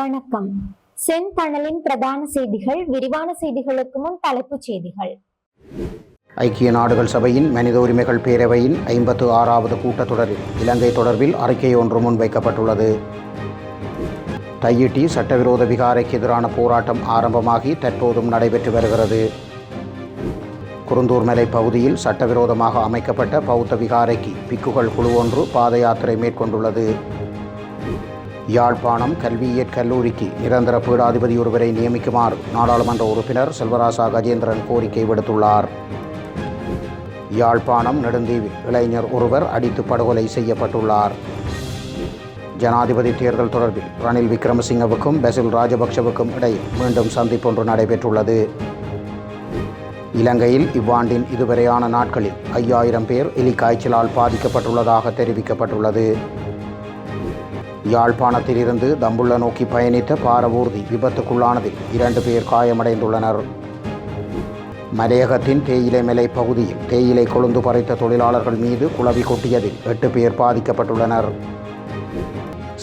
வணக்கம். செந்தணலின் பிரதான செய்திகள் விரிவான செய்திகளுக்கு முன் தலைப்புச் செய்திகள். ஐக்கிய நாடுகள் சபையின் மனித உரிமைகள் பேரவையின் ஐம்பத்து ஆறாவது கூட்டத்தொடரில் இலங்கை தொடர்பில் அறிக்கை ஒன்று முன்வைக்கப்பட்டுள்ளது. தையிட்டி சட்டவிரோத விகாரைக்கு எதிரான போராட்டம் ஆரம்பமாகி தற்போதும் நடைபெற்று வருகிறது. குருந்தூர் மலை பகுதியில் சட்டவிரோதமாக அமைக்கப்பட்ட பௌத்த விகாரைக்கு பிக்குகள் குழு ஒன்று பாத யாத்திரை மேற்கொண்டுள்ளது. யாழ்ப்பாணம் கல்வியியற் கல்லூரிக்கு நிரந்தர பீடாதிபதி ஒருவரை நியமிக்குமாறு நாடாளுமன்ற உறுப்பினர் செல்வராசா கஜேந்திரன் கோரிக்கை விடுத்துள்ளார். யாழ்ப்பாணம் நெடுந்தீவில் இளைஞர் ஒருவர் அடித்து படுகொலை செய்யப்பட்டுள்ளார். ஜனாதிபதி தேர்தல் தொடர்பில் ரணில் விக்ரமசிங்கவுக்கும் பெசில் ராஜபக்ஷவுக்கும் இடையில் மீண்டும் சந்திப்பொன்று நடைபெற்றுள்ளது. இலங்கையில் இவ்வாண்டின் இதுவரையான நாட்களில் ஐயாயிரம் பேர் எலி காய்ச்சலால் பாதிக்கப்பட்டுள்ளதாக தெரிவிக்கப்பட்டுள்ளது. யாழ்ப்பாணத்திலிருந்து தம்புள்ள நோக்கி பயணித்த பாரவூர்தி விபத்துக்குள்ளானதில் இரண்டு பேர் காயமடைந்துள்ளனர். மலையகத்தின் தேயிலை மலை பகுதியில் தேயிலை கொழுந்து பறித்த தொழிலாளர்கள் மீது குளவி கொட்டியதில் எட்டு பேர் பாதிக்கப்பட்டுள்ளனர்.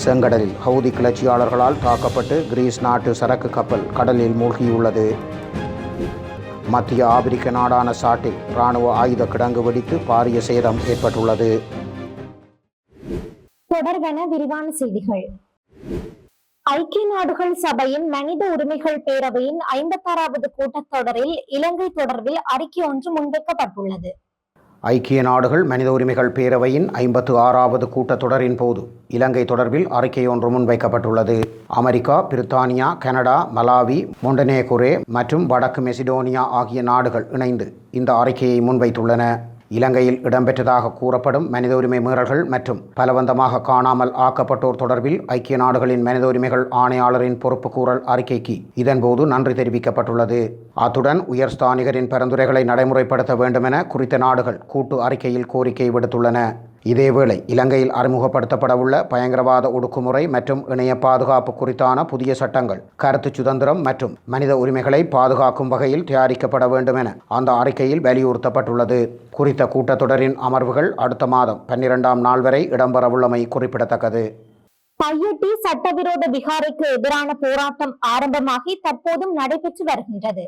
செங்கடலில் ஹவுதி கிளர்ச்சியாளர்களால் தாக்கப்பட்டு கிரீஸ் நாட்டு சரக்கு கப்பல் கடலில் மூழ்கியுள்ளது. மத்திய ஆப்பிரிக்க நாடான சாட்டில் இராணுவ ஆயுத கிடங்கு வெடித்து பாரிய சேதம் ஏற்பட்டுள்ளது. தொடர்பென விரிவான செய்திகள். ஐக்கிய நாடுகள் சபையின் மனித உரிமைகள் பேரவையின் ஐம்பத்தாறாவது கூட்டத்தொடரில் இலங்கை தொடர்பில் அறிக்கை ஒன்று முன்வைக்கப்பட்டுள்ளது. ஐக்கிய நாடுகள் மனித உரிமைகள் பேரவையின் ஐம்பத்து ஆறாவது கூட்டத்தொடரின் போது இலங்கை தொடர்பில் அறிக்கை ஒன்று முன்வைக்கப்பட்டுள்ளது. அமெரிக்கா பிரித்தானியா கனடா மலாவி மொண்டனேகுரே மற்றும் வடக்கு மெசிடோனியா ஆகிய நாடுகள் இணைந்து இந்த அறிக்கையை முன்வைத்துள்ளன. இலங்கையில் இடம்பெற்றதாக கூறப்படும் மனித உரிமை மீறல்கள் மற்றும் பலவந்தமாக காணாமல் ஆக்கப்பட்டோர் தொடர்பில் ஐக்கிய நாடுகளின் மனித உரிமைகள் ஆணையாளரின் பொறுப்புக்கூறல் அறிக்கைக்கு இதன்போது நன்றி தெரிவிக்கப்பட்டுள்ளது. அத்துடன் உயர் ஸ்தானிகரின் பரிந்துரைகளை நடைமுறைப்படுத்த வேண்டுமென குறித்த நாடுகள் கூட்டு அறிக்கையில் கோரிக்கை விடுத்துள்ளன. இதேவேளை இலங்கையில் அறிமுகப்படுத்தப்படவுள்ள பயங்கரவாத ஒடுக்குமுறை மற்றும் இணைய பாதுகாப்பு குறித்தான புதிய சட்டங்கள் கருத்து சுதந்திரம் மற்றும் மனித உரிமைகளை பாதுகாக்கும் வகையில் தயாரிக்கப்பட வேண்டும் என அந்த அறிக்கையில் வலியுறுத்தப்பட்டுள்ளது. குறித்த கூட்டத்தொடரின் அமர்வுகள் அடுத்த மாதம் பன்னிரெண்டாம் நாள் வரை இடம்பெறவுள்ளமை குறிப்பிடத்தக்கது. பையட்டி சட்டவிரோத விகாரைக்கு எதிரான போராட்டம் ஆரம்பமாகி தற்போதும் நடைபெற்று வருகின்றது.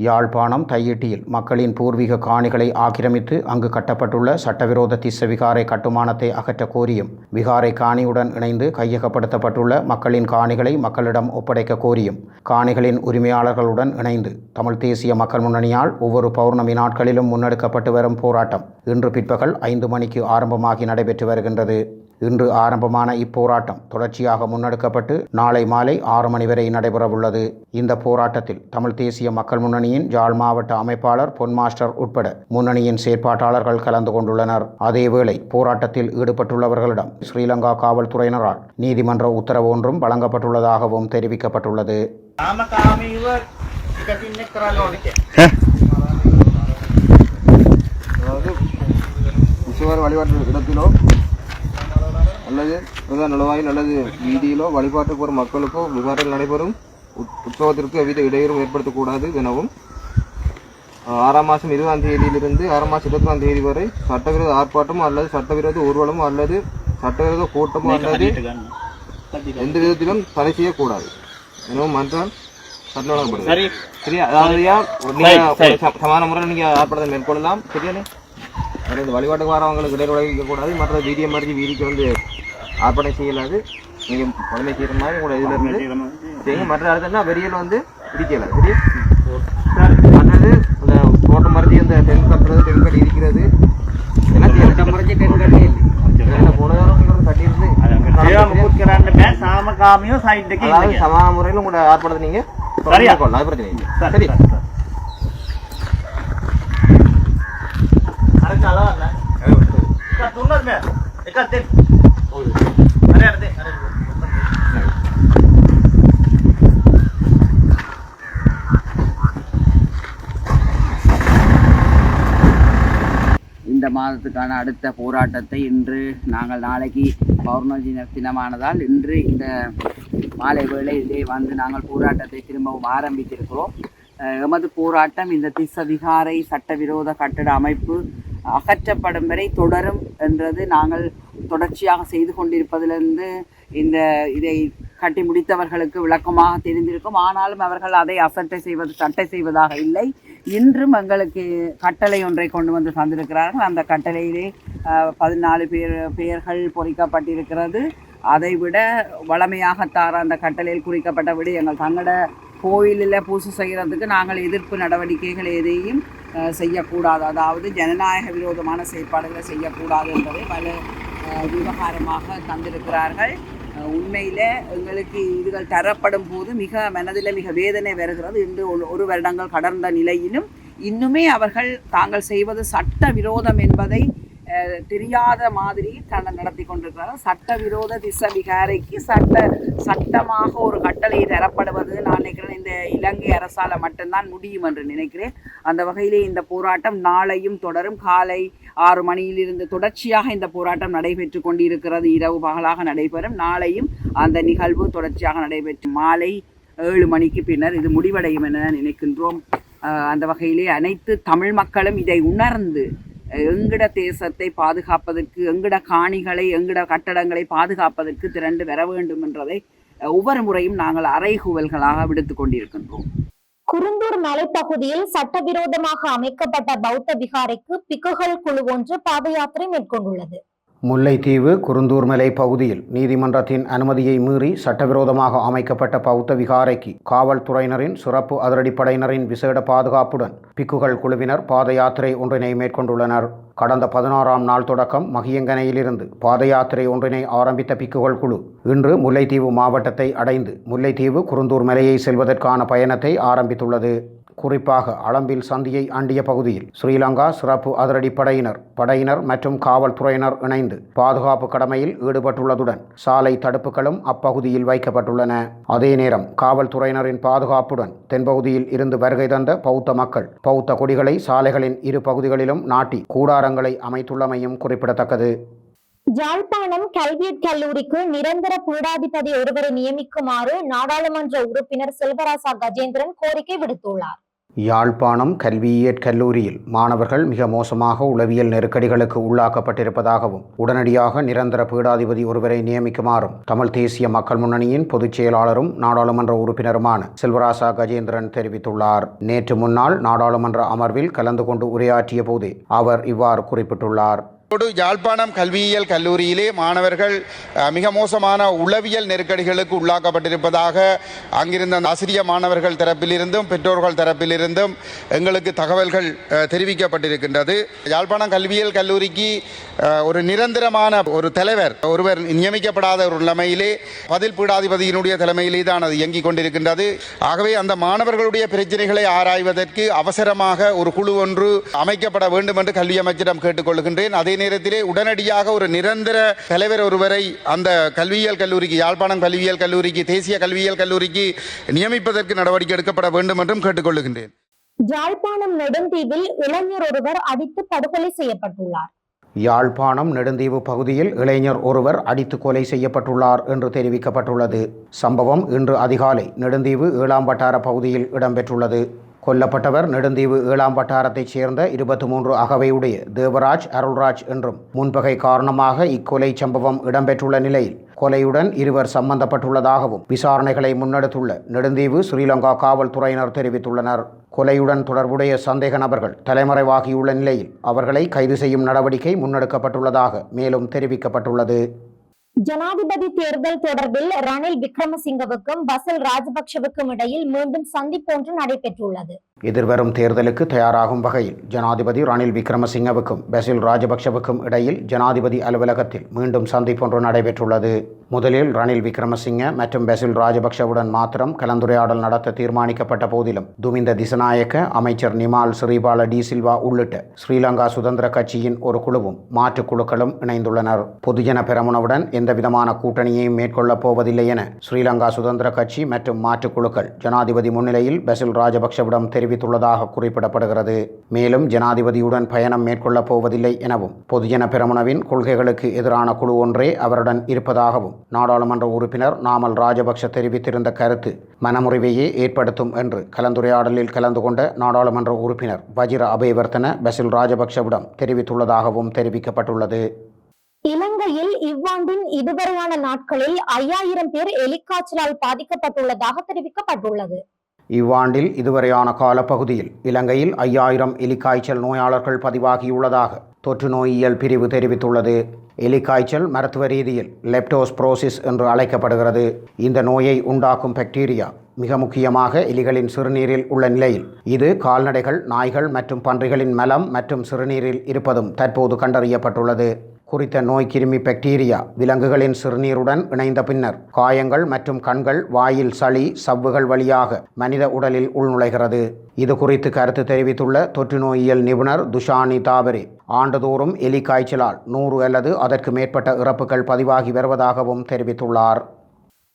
யாழ்ப்பாணம் தையிட்டியில் மக்களின் பூர்வீக காணிகளை ஆக்கிரமித்து அங்கு கட்டப்பட்டுள்ள சட்டவிரோத திஸ்ஸ விகாரை கட்டுமானத்தை அகற்ற கோரியும் விகாரை காணியுடன் இணைந்து கையகப்படுத்தப்பட்டுள்ள மக்களின் காணிகளை மக்களிடம் ஒப்படைக்க கோரியும் காணிகளின் உரிமையாளர்களுடன் இணைந்து தமிழ் தேசிய மக்கள் முன்னணியால் ஒவ்வொரு பௌர்ணமி நாட்களிலும் முன்னெடுக்கப்பட்டு வரும் போராட்டம் இன்று பிற்பகல் ஐந்து மணிக்கு ஆரம்பமாகி நடைபெற்று வருகின்றது. இன்று ஆரம்பமான இப்போராட்டம் தொடர்ச்சியாக முன்னெடுக்கப்பட்டு நாளை மாலை ஆறு மணி வரை நடைபெறவுள்ளது. இந்த போராட்டத்தில் தமிழ் தேசிய மக்கள் முன்னணியின் ஜாழ் மாவட்ட அமைப்பாளர் பொன் மாஸ்டர் உட்பட முன்னணியின் செயற்பாட்டாளர்கள் கலந்து கொண்டுள்ளனர். அதேவேளை போராட்டத்தில் ஈடுபட்டுள்ளவர்களிடம் ஸ்ரீலங்கா காவல்துறையினரால் நீதிமன்ற உத்தரவு ஒன்றும் வழங்கப்பட்டுள்ளதாகவும் தெரிவிக்கப்பட்டுள்ளது. வழிபாட்டு இடத்திலோ அல்லது நலவாயில் அல்லது வீதியிலோ வழிபாட்டுக்கு வரும் மக்களுக்கோ விகாரில் நடைபெறும். உத்- உற்சவத்திற்கு எவ்வித இடையூறும் ஏற்படுத்தக்கூடாது எனவும் ஆறாம் மாதம் இருபதாம் தேதியிலிருந்து ஆறாம் மாதம் இருபத்தாம் தேதி வரை சட்டவிரோத ஆர்ப்பாட்டமோ அல்லது சட்டவிரோத ஊர்வலமோ அல்லது சட்டவிரோத கூட்டமோ அல்லது எந்த விதத்திலும் தடை செய்யக்கூடாது எனவும் மன்றால் சரி. சரியா? அதாவது சமான முறையில் நீங்க ஆர்ப்பாட்டத்தை மேற்கொள்ளலாம். சரியானே வழிபாட்டுக்கு வரவங்களுக்கு இடையில கூடாது மற்ற வீதியை மறிஞ்சு வீதிக்கு வந்து அர்ப்பணை செய்யலாது. நீங்கள் குழந்தை செய்கிற மாதிரி உங்களை இதில் இருந்து செய்யுங்க. மற்ற இடத்துலனா வெறியல் வந்து பிடிக்கல. சரி மற்றது இந்த தோட்ட மறைச்சி இந்த டென் கட்டுறது டென் கட்டி இருக்கிறது எல்லாம் தோட்ட டென் கட்டி இல்லை. போன வாரம் கட்டியிருந்து சமான முறையில் உங்களோட ஆர்ப்பாட்டத்தை நீங்க சரியா? கொள்ளலாம். அது பிரச்சனை இல்லை. சரி அளவா இல்லை? துண்ணதுமே மாதத்துக்கான அடுத்த போராட்டத்தை இன்று நாங்கள் நாளைக்கு பௌர்ணமி தினமானதால் இன்று இந்த மாலை வேளையிலே வந்து நாங்கள் போராட்டத்தை திரும்பவும் ஆரம்பித்திருக்கிறோம். எமது போராட்டம் இந்த திஸ்ஸ சட்டவிரோத கட்டட அமைப்பு அகற்றப்படும் வரை தொடரும் என்றது நாங்கள் தொடர்ச்சியாக செய்து கொண்டிருப்பதிலிருந்து இந்த இதை கட்டி முடித்தவர்களுக்கு விளக்கமாக தெரிந்திருக்கும். ஆனாலும் அவர்கள் அதை அசட்டை செய்வது சட்டை செய்வதாக இல்லை. இன்றும் எங்களுக்கு கட்டளை ஒன்றை கொண்டு வந்து தந்திருக்கிறார்கள். அந்த கட்டளையிலே பதினாலு பேர் பெயர்கள் பொறிக்கப்பட்டிருக்கிறது. அதைவிட வளமையாகத்தார அந்த கட்டளையில் குறிக்கப்பட்ட விடயங்கள் தங்களோட கோயிலில் பூசை செய்கிறதுக்கு நாங்கள் எதிர்ப்பு நடவடிக்கைகள் எதையும் செய்யக்கூடாது. அதாவது ஜனநாயக விரோதமான செயற்பாடுகளை செய்யக்கூடாது என்பதை பல விவகாரமாக தந்திருக்கிறார்கள். உண்மையில் எங்களுக்கு இதுகள் தரப்படும் போது மிக மனதில் மிக வேதனை வருகிறது. இன்று ஒரு- வருடங்கள் கடந்த நிலையிலும் இன்னுமே அவர்கள் தாங்கள் செய்வது சட்ட விரோதம் என்பதை தெரியாத மாதிரி தன்னை நடத்தி கொண்டிருக்கிறார். சட்டவிரோத திச விகாரைக்கு சட்ட சட்டமாக ஒரு கட்டளை தரப்படுவது நான் நினைக்கிறேன் இந்த இலங்கை அரசால் மட்டும்தான் முடியும் என்று நினைக்கிறேன். அந்த வகையிலே இந்த போராட்டம் நாளையும் தொடரும். காலை ஆறு மணியிலிருந்து தொடர்ச்சியாக இந்த போராட்டம் நடைபெற்று கொண்டிருக்கிறது. இரவு பகலாக நடைபெறும். நாளையும் அந்த நிகழ்வு தொடர்ச்சியாக நடைபெற்று மாலை ஏழு மணிக்கு பின்னர் இது முடிவடையும் என நினைக்கின்றோம். அந்த வகையிலே அனைத்து தமிழ் மக்களும் இதை உணர்ந்து எங்கட தேசத்தை பாதுகாப்பதற்கு எங்கட காணிகளை எங்கட கட்டடங்களை பாதுகாப்பதற்கு திரண்டு வர வேண்டும் என்றதை ஒவ்வொரு முறையும் நாங்கள் அறைகூவல்களாக விடுத்துக் கொண்டிருக்கின்றோம். குருந்தூர் மலைப்பகுதியில் சட்டவிரோதமாக அமைக்கப்பட்ட பௌத்த விகாரைக்கு பிக்குகள் குழு ஒன்று பாத யாத்திரை மேற்கொண்டுள்ளது. முல்லைத்தீவு குருந்தூர்மலை பகுதியில் நீதிமன்றத்தின் அனுமதியை மீறி சட்டவிரோதமாக அமைக்கப்பட்ட பௌத்த விகாரைக்கு காவல்துறையினரின் சிறப்பு அதிரடிப்படையினரின் விசேட பாதுகாப்புடன் பிக்குகள் குழுவினர் பாத யாத்திரை ஒன்றினை மேற்கொண்டுள்ளனர். கடந்த பதினாறாம் நாள் தொடக்கம் மகியங்கனையிலிருந்து பாத யாத்திரை ஒன்றினை ஆரம்பித்த பிக்குகள் குழு இன்று முல்லைத்தீவு மாவட்டத்தை அடைந்து முல்லைத்தீவு குருந்தூர் மலையை செல்வதற்கான பயணத்தை ஆரம்பித்துள்ளது. குறிப்பாக அளம்பில் சந்தியை அண்டிய பகுதியில். ஸ்ரீலங்கா சிறப்பு அதிரடி படையினர் மற்றும் காவல்துறையினர் இணைந்து பாதுகாப்பு கடமையில் ஈடுபட்டுள்ளதுடன் சாலை தடுப்புகளும் அப்பகுதியில் வைக்கப்பட்டுள்ளன. அதே நேரம் காவல்துறையினரின் பாதுகாப்புடன் தென்பகுதியில் இருந்து வருகை தந்த பௌத்த மக்கள் பௌத்த கொடிகளை சாலைகளின் இரு பகுதிகளிலும் நாட்டி கூடாரங்களை அமைத்துள்ளமையும் குறிப்பிடத்தக்கது. யாழ்ப்பாணம் கல்வியட் கல்லூரிக்கு நிரந்தர பீடாதிபதி ஒருவரை நியமிக்குமாறு நாடாளுமன்ற உறுப்பினர் செல்வராசா கஜேந்திரன் கோரிக்கை விடுத்துள்ளார். யாழ்ப்பாணம் கல்வியியற் கல்லூரியில் மாணவர்கள் மிக மோசமாக உளவியல் நெருக்கடிகளுக்கு உள்ளாக்கப்பட்டிருப்பதாகவும் உடனடியாக நிரந்தர பீடாதிபதி ஒருவரை நியமிக்குமாறும் தமிழ் தேசிய மக்கள் முன்னணியின் பொதுச் செயலாளரும் நாடாளுமன்ற உறுப்பினருமான செல்வராசா கஜேந்திரன் தெரிவித்துள்ளார். நேற்று முன்னாள் நாடாளுமன்ற அமர்வில் கலந்து கொண்டு உரையாற்றிய போது அவர் இவ்வாறு குறிப்பிட்டுள்ளார். யாழ்ப்பாணம் கல்வியியல் கல்லூரியிலே மாணவர்கள் மிக மோசமான உளவியல் நெருக்கடிகளுக்கு உள்ளாக்கப்பட்டிருப்பதாக அங்கிருந்த அந்த ஆசிரிய மாணவர்கள் தரப்பிலிருந்தும் பெற்றோர்கள் தரப்பிலிருந்தும் எங்களுக்கு தகவல்கள் தெரிவிக்கப்பட்டிருக்கின்றது. யாழ்ப்பாணம் கல்வியியல் கல்லூரிக்கு ஒரு நிரந்தரமான ஒரு தலைவர் ஒருவர் நியமிக்கப்படாத ஒரு நிலைமையிலே பதில் பீடாதிபதியினுடைய தலைமையிலே தான் அது இயங்கிக் கொண்டிருக்கின்றது. ஆகவே அந்த மாணவர்களுடைய பிரச்சனைகளை ஆராய்வதற்கு அவசரமாக ஒரு குழு ஒன்று அமைக்கப்பட வேண்டும் என்று கல்வி அமைச்சரிடம் கேட்டுக்கொள்கின்றேன். அதே நேரத்திலே உடனடியாக ஒரு நிரந்தர தலைவர் ஒருவரை அந்த கல்வியியல் கல்லூரிக்கு யாழ்ப்பாணம் கல்வியியல் கல்லூரிக்கு தேசிய கல்வியியல் கல்லூரிக்கு நியமிப்பதற்கு நடவடிக்கை எடுக்கப்பட வேண்டும் என்றும் கேட்டுக்கொள்கின்றேன். யாழ்ப்பாணம் நெடுந்தீவில் இளைஞர் ஒருவர் அடித்து படுகொலை செய்யப்பட்டுள்ளார். யாழ்ப்பாணம் நெடுந்தீவு பகுதியில் இளைஞர் ஒருவர் அடித்து கொலை செய்யப்பட்டுள்ளார் என்று தெரிவிக்கப்பட்டுள்ளது. சம்பவம் இன்று அதிகாலை நெடுந்தீவு ஏழாம் வட்டார பகுதியில் இடம்பெற்றுள்ளது. கொல்லப்பட்டவர் நெடுந்தீவு ஏழாம் வட்டாரத்தைச் சேர்ந்த இருபத்தி மூன்று அகவையுடைய தேவராஜ் அருள்ராஜ் என்றும் முன்பகை காரணமாக இக்கொலை சம்பவம் இடம்பெற்றுள்ள நிலையில் கொலையுடன் இருவர் சம்பந்தப்பட்டுள்ளதாகவும் விசாரணைகளை முன்னெடுத்துள்ள நெடுந்தீவு ஸ்ரீலங்கா காவல்துறையினர் தெரிவித்துள்ளனர். கொலையுடன் தொடர்புடைய சந்தேக நபர்கள் தலைமறைவாகியுள்ள நிலையில் அவர்களை கைது செய்யும் நடவடிக்கை முன்னெடுக்கப்பட்டுள்ளதாக மேலும் தெரிவிக்கப்பட்டுள்ளது. ஜனாதிபதி தேர்தல் தொடர்பில் ரணில் விக்ரமசிங்கவுக்கும் பசல் ராஜபக்ஷவுக்கும் இடையில் மீண்டும் சந்திப்பு ஒன்று நடைபெற்றுள்ளது. எதிர்வரும் தேர்தலுக்கு தயாராகும் வகையில் ஜனாதிபதி ரணில் விக்ரமசிங்கவுக்கும் பெசில் ராஜபக்ஷவுக்கும் இடையில் ஜனாதிபதி அலுவலகத்தில் மீண்டும் சந்திப்பொன்று நடைபெற்றுள்ளது. முதலில் ரணில் விக்ரமசிங்க மற்றும் பெசில் ராஜபக்ஷவுடன் மாத்திரம் கலந்துரையாடல் நடத்த தீர்மானிக்கப்பட்ட போதிலும் துமிந்த திசநாயக்க அமைச்சர் நிமால் ஸ்ரீபால டி சில்வா உள்ளிட்ட ஸ்ரீலங்கா சுதந்திர கட்சியின் ஒரு குழுவும் மாற்றுக் குழுக்களும் இணைந்துள்ளனர். பொதுஜன பெரமுனவுடன் எந்தவிதமான கூட்டணியையும் மேற்கொள்ளப் போவதில்லை என ஸ்ரீலங்கா சுதந்திர கட்சி மற்றும் மாற்றுக் குழுக்கள் ஜனாதிபதி முன்னிலையில் பெசில் ராஜபக்ஷவிடம் தெரிவித்துள்ளதாக குறிப்பிடப்படுகிறது. மேலும் ஜனாதிபதியுடன் பயணம் மேற்கொள்ளப் போவதில்லை எனவும் பொதுஜன பெரமுனவின் கொள்கைகளுக்கு எதிரான குழு ஒன்றே அவருடன் இருப்பதாகவும் நாடாளுமன்ற உறுப்பினர் நாமல் ராஜபக்ஷ தெரிவித்திருந்த கருத்து மனமுறிவையே ஏற்படுத்தும் என்று கலந்துரையாடலில் கலந்து கொண்ட நாடாளுமன்ற உறுப்பினர் வஜிர அபயவர்த்தன பசில் ராஜபக்ஷவிடம் தெரிவித்துள்ளதாகவும் தெரிவிக்கப்பட்டுள்ளது. இலங்கையில் இவ்வாண்டின் இதுவரையான நாட்களில் ஐயாயிரம் பேர் எலிக்காய்ச்சலால் பாதிக்கப்பட்டுள்ளதாக தெரிவிக்கப்பட்டுள்ளது. இவ்வாண்டில் இதுவரையான காலப்பகுதியில் இலங்கையில் ஐயாயிரம் எலிக்காய்ச்சல் நோயாளர்கள் பதிவாகியுள்ளதாக தொற்று நோயியல் பிரிவு தெரிவித்துள்ளது. எலிக்காய்ச்சல் மருத்துவ ரீதியில் லெப்டோஸ்ப்ரோசிஸ் என்று அழைக்கப்படுகிறது. இந்த நோயை உண்டாக்கும் பாக்டீரியா மிக முக்கியமாக எலிகளின் சிறுநீரில் உள்ள நிலையில். இது கால்நடைகள் நாய்கள் மற்றும் பன்றிகளின் மலம் மற்றும் சிறுநீரில் இருப்பதும் தற்போது கண்டறியப்பட்டுள்ளது. குறித்த நோய் கிருமி பாக்டீரியா விலங்குகளின் சிறுநீருடன் இணைந்த பின்னர் காயங்கள் மற்றும் கண்கள் வாயில் சளி சவ்வுகள் வழியாக மனித உடலில் உள்நுழைகிறது. இது குறித்து கருத்து தெரிவித்துள்ள தொற்று நோயியல் நிபுணர் துஷானி தாபரே ஆண்டுதோறும் எலி காய்ச்சலால் நூறு அல்லது அதற்கு மேற்பட்ட இறப்புகள் பதிவாகி வருவதாகவும் தெரிவித்துள்ளார்.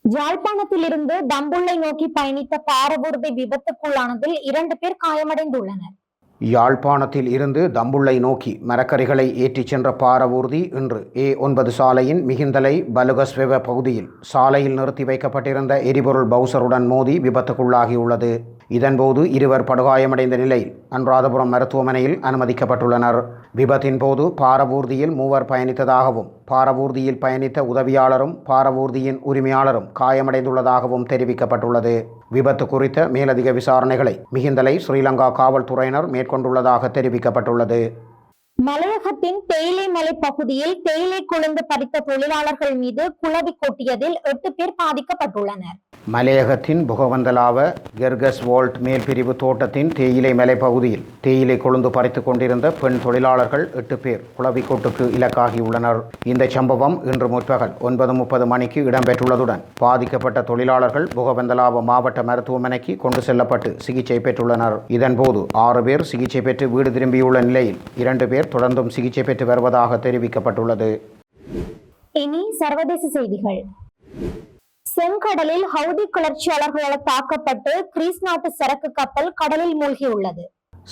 யாழ்ப்பாணத்திலிருந்து தம்புள்ளை நோக்கி பயணித்த பாரபூர்தி விபத்துக்குள்ளானதில் இரண்டு பேர் காயமடைந்துள்ளனர். யாழ்ப்பாணத்தில் இருந்து தம்புள்ளை நோக்கி மரக்கறிகளை ஏற்றிச் சென்ற பாரவூர்தி இன்று ஏ ஒன்பது சாலையின் மிகிந்தலை பலுகஸ்வெவ பகுதியில் சாலையில் நிறுத்தி வைக்கப்பட்டிருந்த எரிபொருள் பவுசருடன் மோதி விபத்துக்குள்ளாகியுள்ளது. இதன்போது இருவர் படுகாயமடைந்த நிலையில் அனுராதபுரம் மருத்துவமனையில் அனுமதிக்கப்பட்டுள்ளனர். விபத்தின் போது பாரவூர்தியில் மூவர் பயணித்ததாகவும் பாரவூர்தியில் பயணித்த உதவியாளரும் பாரவூர்தியின் உரிமையாளரும் காயமடைந்துள்ளதாகவும் தெரிவிக்கப்பட்டுள்ளது. விபத்து குறித்த மேலதிக விசாரணைகளை மிகிந்தலை ஸ்ரீலங்கா காவல்துறையினர் மேற்கொண்டுள்ளதாக தெரிவிக்கப்பட்டுள்ளது. மலையகத்தின் தேயிலை மலை பகுதியில் தேயிலை கொழுந்து பறித்த தொழிலாளர்கள் மீது குளவி கொட்டியதில் எட்டு பேர் பாதிக்கப்பட்டுள்ளனர். மலையகத்தின் புகவந்தலாவ கெர்கஸ் வோல்ட் மேல்பிரிவு தோட்டத்தின் தேயிலை மலை பகுதியில் தேயிலை கொழுந்து பறித்து கொண்டிருந்த பெண் தொழிலாளர்கள் எட்டு பேர் குளவிக்கோட்டுக்கு இலக்காகியுள்ளனர். இந்த சம்பவம் இன்று முற்பகல் ஒன்பது முப்பது மணிக்கு இடம்பெற்றுள்ளதுடன் பாதிக்கப்பட்ட தொழிலாளர்கள் புகவந்தலாவ மாவட்ட மருத்துவமனைக்கு கொண்டு செல்லப்பட்டு சிகிச்சை பெற்றுள்ளனர். இதன்போது ஆறு பேர் சிகிச்சை பெற்று வீடு திரும்பியுள்ள நிலையில் இரண்டு பேர் தொடர்ந்தும் சிகிச்சை பெற்று வருவதாக தெரிவிக்கப்பட்டுள்ளது. இனி சர்வதேச செய்திகள். செங்கடலில் ஹவுதி கிளர்ச்சியாளர்களால் தாக்கப்பட்டு கிரீஸ் நாட்டு சரக்கு கப்பல் கடலில் மூழ்கியுள்ளது.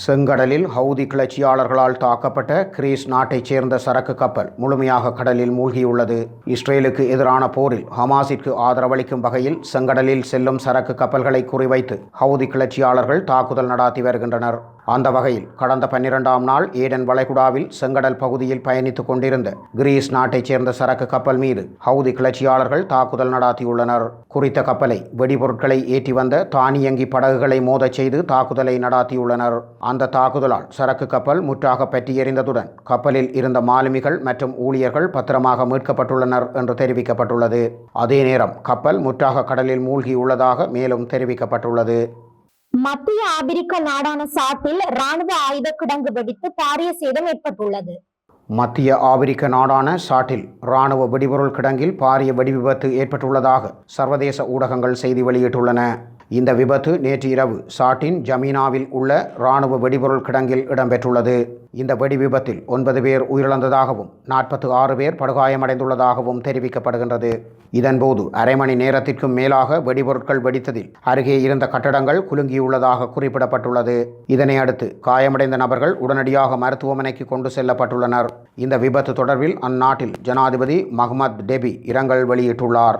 செங்கடலில் ஹவுதி கிளர்ச்சியாளர்களால் தாக்கப்பட்ட கிரீஸ் நாட்டைச் சேர்ந்த சரக்கு கப்பல் முழுமையாக கடலில் மூழ்கியுள்ளது. இஸ்ரேலுக்கு எதிரான போரில் ஹமாஸிற்கு ஆதரவளிக்கும் வகையில் செங்கடலில் செல்லும் சரக்கு கப்பல்களை குறிவைத்து ஹவுதி கிளர்ச்சியாளர்கள் தாக்குதல் நடாத்தி வருகின்றனர். அந்த வகையில் கடந்த பன்னிரெண்டாம் நாள் ஏடன் வளைகுடாவில் செங்கடல் பகுதியில் பயணித்துக் கொண்டிருந்த கிரீஸ் நாட்டைச் சேர்ந்த சரக்கு கப்பல் மீது ஹவுதி கிளர்ச்சியாளர்கள் தாக்குதல் நடாத்தியுள்ளனர். குறித்த கப்பலை வெடிபொருட்களை ஏற்றி வந்த தானியங்கி படகுகளை மோதச் செய்து தாக்குதலை நடாத்தியுள்ளனர். அந்த தாக்குதலால் சரக்கு கப்பல் முற்றாக பற்றி எறிந்ததுடன் கப்பலில் இருந்த மாலுமிகள் மற்றும் ஊழியர்கள் பத்திரமாக மீட்கப்பட்டுள்ளனர் என்று தெரிவிக்கப்பட்டுள்ளது. அதே நேரம் கப்பல் முற்றாக கடலில் மூழ்கியுள்ளதாக மேலும் தெரிவிக்கப்பட்டுள்ளது. மத்திய ஆபிரிக்க நாடான சாட்டில் ராணுவ ஆயுத கிடங்கு வெடித்து பாரிய சேதம் ஏற்பட்டுள்ளது. மத்திய ஆபிரிக்க நாடான சாட்டில் ராணுவ வெடிபொருள் கிடங்கில் பாரிய வெடி விபத்து ஏற்பட்டுள்ளதாக சர்வதேச ஊடகங்கள் செய்தி வெளியிட்டுள்ளன. இந்த விபத்து நேற்று இரவு சாட்டின் ஜமீனாவில் உள்ள இராணுவ வெடிபொருள் கிடங்கில் இடம்பெற்றுள்ளது. இந்த வெடி விபத்தில் ஒன்பது பேர் உயிரிழந்ததாகவும் நாற்பத்து ஆறு பேர் படுகாயமடைந்துள்ளதாகவும் தெரிவிக்கப்படுகின்றது. இதன்போது அரை மணி நேரத்திற்கும் மேலாக வெடிபொருட்கள் வெடித்ததில் அருகே இருந்த கட்டடங்கள் குலுங்கியுள்ளதாக குறிப்பிடப்பட்டுள்ளது. இதனை அடுத்து காயமடைந்த நபர்கள் உடனடியாக மருத்துவமனைக்கு கொண்டு செல்லப்பட்டுள்ளனர். இந்த விபத்து தொடர்பில் அந்நாட்டில் ஜனாதிபதி மஹ்மத் டெபி இரங்கல் வெளியிட்டுள்ளார்.